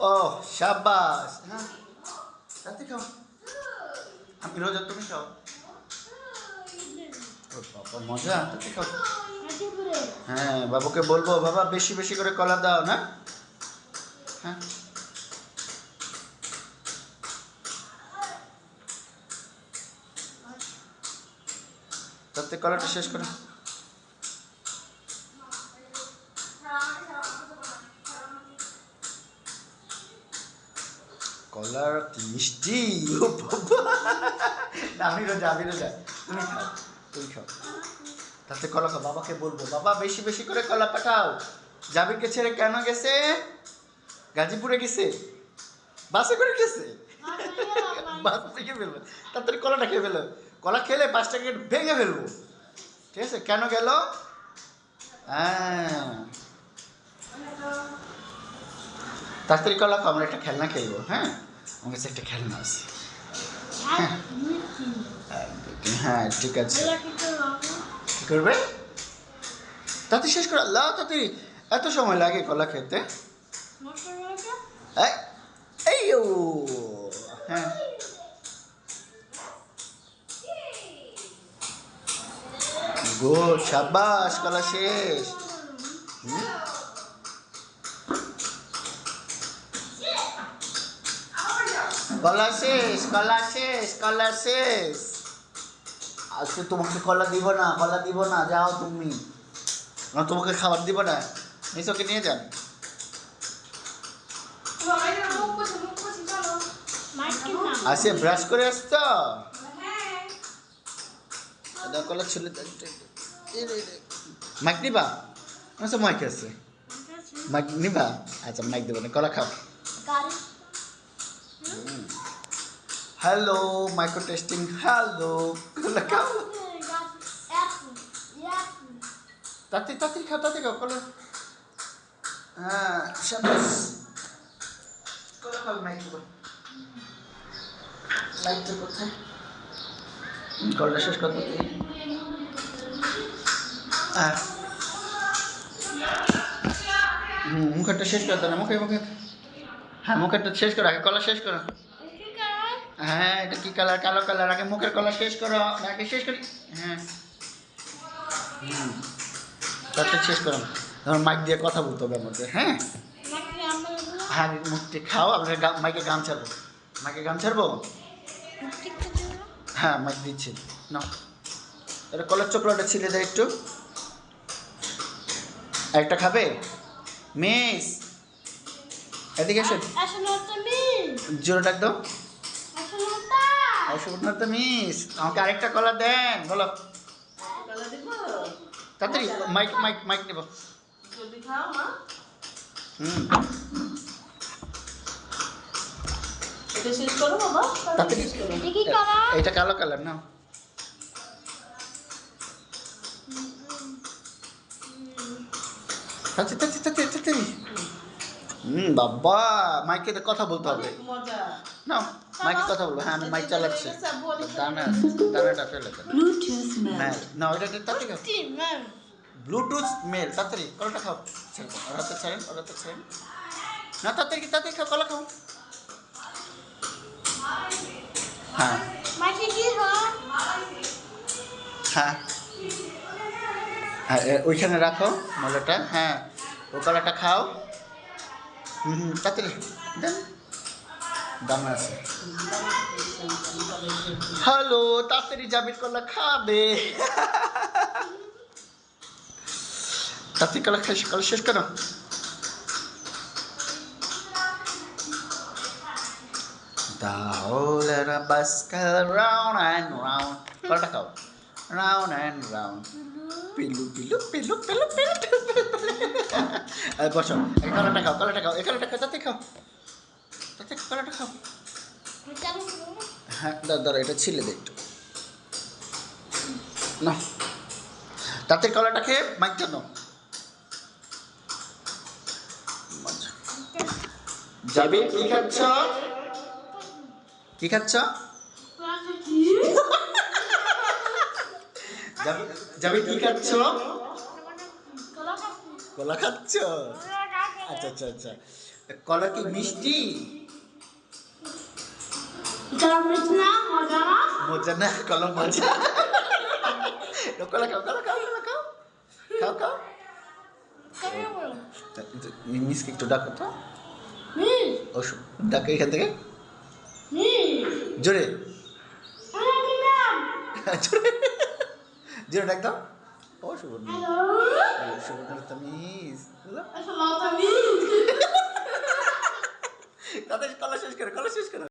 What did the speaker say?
ও সাবাস হ্যাঁ তুমি বাবা মজা। হ্যাঁ বাবুকে বলব, বাবা, বেশি বেশি করে কলা দাও, না? হ্যাঁ। তাতে কলাটা শেষ করো। কলার মিষ্টি? ও বাবা। আমি রোজা আমি রোজা। তুমি খাও তুমি খাও। তাতে কলা খাও, বাবাকে বলব, বাবা, বেশি বেশি করে কলা পাঠাও। জাবিরকে ছেড়ে কেন গেছে? গাজীপুরে গেছে? বাসে করে গেছে? বাস থেকে ফেলব তাড়াতাড়ি কলাটা খেয়ে ফেলো। কলা খেলে গেট ভেঙে ফেলব। ঠিক আছে? কেন গেল? হ্যাঁ। তাড়াতাড়ি কলা আমরা একটা খেলনা খেলব হ্যাঁ? আমার কাছে একটা খেলনা আছে। দুই, তিন। হ্যাঁ ঠিক আছে। কি করবে? তাতে শেষ করে আল্লাহ তাতে এত সময় লাগে কলা খেতে? এই, ও হ্যাঁ। গুড সাবাস কলা শেষ। হুম? কলা শেষ কলা শেষ কলা শেষ আজকে তোমাকে কলা দিব না কলা দিব না যাও তুমি। না তোমাকে খাবার দিব না। নিচকে নিয়ে যান? আসে ব্রাশ করে আসতো এটা কলা ছিল মাইক নিবা? আচ্ছা মাইক আছে। মাইক নিবা? আচ্ছা মাইক দেবো না কলা খাও। হ্যালো মাইক্রো টেস্টিং হ্যালো কলা তাতে তাতে খাও তাতে খাও, কলা। হ্যাঁ সাবাস কলা খাও মাইক দেবো লাইটটা কোথায়? কলটা শেষ করতে হ্যাঁ। হুম, মুখেরটা শেষ করতে না মুখে মুখে। হ্যাঁ। মুখেরটা শেষ করো আগে কলা শেষ করো। হ্যাঁ এটা কি কালার কালো কালার আগে মুখের কলা শেষ করো আগে শেষ করি। হ্যাঁ। হুম। তারপরে শেষ করো। ধরো মাইক দিয়ে কথা বলতে হবে আমাদের হ্যাঁ? হ্যাঁ মুখটি খাও আমরা মাইকে গান ছাড়বো। মাইকে গান ছাড়বো? হ্যাঁ মাইক দিচ্ছি। না এটা কলার চকলেটটা ছিলে দেয় একটু। একটা খাবে? মিস! এদিকে এসে। জোরে ডাক দাও। অসুবিধা তো মিস। আমাকে আরেকটা কলা দেন বলো। তাড়াতাড়ি মাইক মাইক মাইক নেব। এটা শেষ করো বাবা। তাড়াতাড়ি। শেষ করো। এটা কালো কালার না তাড়াতাড়ি তাড়াতাড়ি তাড়াতাড়ি। হুম বাবা মাইকে কথা বলতে হবে। না মাইকে কথা বলব। হ্যাঁ আমি মাইক চালাচ্ছি। দানা দানাটা ফেলে দেন. মেল না ওইটা তাড়াতাড়ি খাও? ব্লুটুথ মেল তাড়াতাড়ি কলাটা খাও। ওর হাতে ছাড়েন ওর হাতে ছাড়েন। না তাড়াতাড়ি তাড়াতাড়ি খাও কলা খাও। হ্যাঁ। হ্যাঁ। হ্যাঁ ওইখানে রাখো মলাটা। হ্যাঁ ও কলাটা খাও। হুম তাড়াতাড়ি দেন দামে আছে হ্যালো তাড়াতাড়ি জাবির কলা খাবে তাড়াতাড়ি কলা খাই কলা শেষ করো The whole bus go round and round. কলাটা খাও round and round. পিলু পিলু পিলু পিলু পিলু পিলু বসো কলাটা খাও কলাটা খাও কলাটা খাও তাতে খাও। তাতে কলাটা খাও। হ্যাঁ দাঁড়া দাঁড়া এটা ছিলে দে একটু। না। তাতে কলাটা খেয়ে মাইক জানো যাবে? কি খাচ্ছ? কি খাচ্ছ? যাবে যাবে কি খাচ্ছ? কলা খাচ্ছ। আচ্ছা আচ্ছা আচ্ছা। কলা কি মিষ্টি? মজা না? কলা মজা। কলা খাও কলা খাও কলা খাও। খাও খাও। মিসকে একটু ডাকো তো। ডাকে এখান থেকে। জোরে। জোরে। জোরে ডাক দাও। ও শুভ Halo. শুভ তামিজ। Assalamualaikum. তাদের কলা শেষ করো কলা শেষ করো।